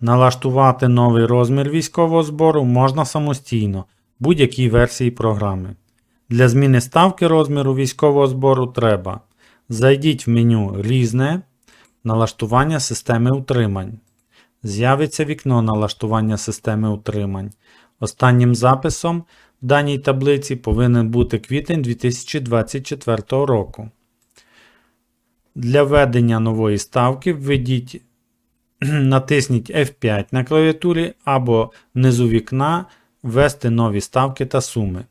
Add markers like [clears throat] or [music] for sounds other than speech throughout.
Налаштувати новий розмір військового збору можна самостійно будь-якій версії програми. Для зміни ставки розміру військового збору треба Зайдіть в меню Різне, налаштування системи утримань. З'явиться вікно налаштування системи утримань. Останнім записом в даній таблиці повинен бути квітень 2024 року. Для введення нової ставки введіть, [clears throat] натисніть F5 на клавіатурі або внизу вікна Ввести нові ставки та суми.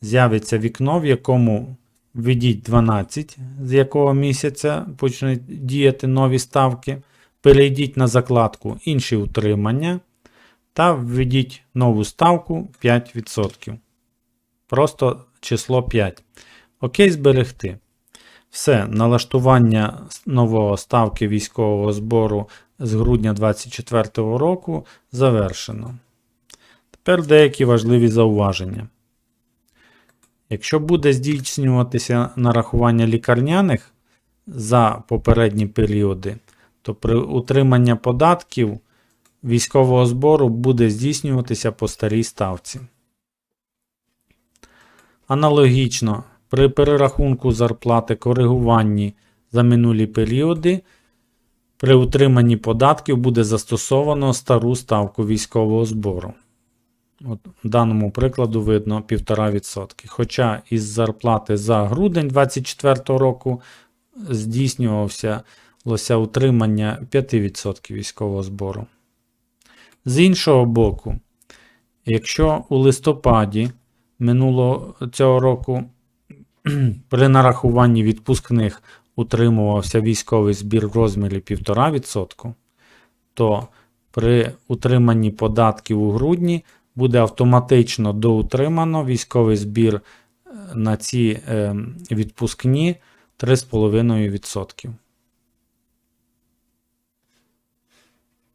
З'явиться вікно, в якому введіть 12, з якого місяця почнуть діяти нові ставки. Перейдіть на закладку Інші утримання та введіть нову ставку 5%. Просто число 5. Окей, зберегти. Все, налаштування нового ставки військового збору з грудня 2024 року завершено. Тепер деякі важливі зауваження. Якщо буде здійснюватися нарахування лікарняних за попередні періоди, то при утриманні податків військового збору буде здійснюватися по старій ставці. Аналогічно, при перерахунку зарплати коригуванні за минулі періоди, при утриманні податків буде застосовано стару ставку військового збору. От В даному прикладу видно 1,5%. Хоча із зарплати за грудень 2024 року здійснювався утримання 5% військового збору. З іншого боку, якщо у листопаді минулого цього року [clears throat] при нарахуванні відпускних утримувався військовий збір в розмірі 1,5%, то при утриманні податків у грудні буде автоматично доутримано військовий збір е, на ці е, відпускні 3,5%.